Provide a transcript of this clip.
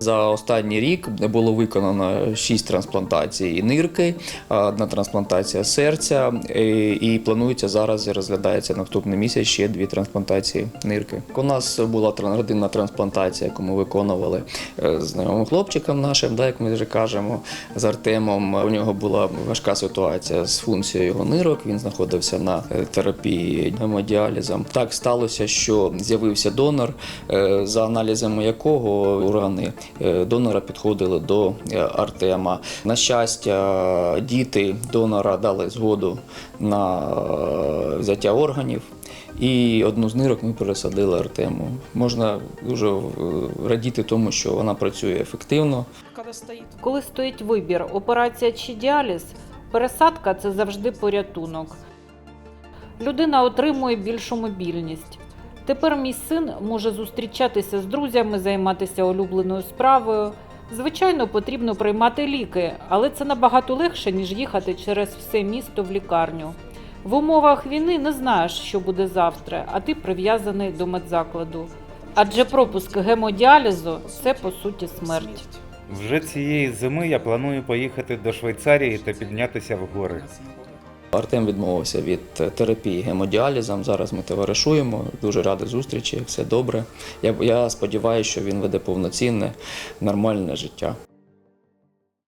За останній рік було виконано 6 трансплантацій нирки, одна трансплантація серця, і планується зараз і розглядається наступний місяць ще дві трансплантації нирки. У нас була родинна трансплантація, яку ми виконували е, з знайомим хлопчиком нашим, да, як ми вже кажемо, з Артемом. У нього була важка ситуація з функцією його нирок. Він знаходився на е, терапії гемодіалізом. Так сталося, що з'явився донор, е, за аналізами якого органи е, донора підходили до е, Артема. На щастя, діти донора дали згоду на е, взяття органів. І одну з нирок ми пересадили Артему. Можна дуже е, радіти тому, що вона працює ефективно. Коли стоїть вибір, операція чи діаліз, пересадка це завжди порятунок. Людина отримує більшу мобільність. Тепер мій син може зустрічатися з друзями, займатися улюбленою справою. Звичайно, потрібно приймати ліки, але це набагато легше, ніж їхати через все місто в лікарню. В умовах війни не знаєш, що буде завтра, а ти прив'язаний до медзакладу. Адже пропуск гемодіалізу це по суті смерть. Вже цієї зими я планую поїхати до Швейцарії та піднятися в гори. Артем відмовився від е, терапії гемодіалізом. Зараз ми товаришуємо. Дуже радий зустрічі, все добре. Я, я сподіваюся, що він веде повноцінне, нормальне життя.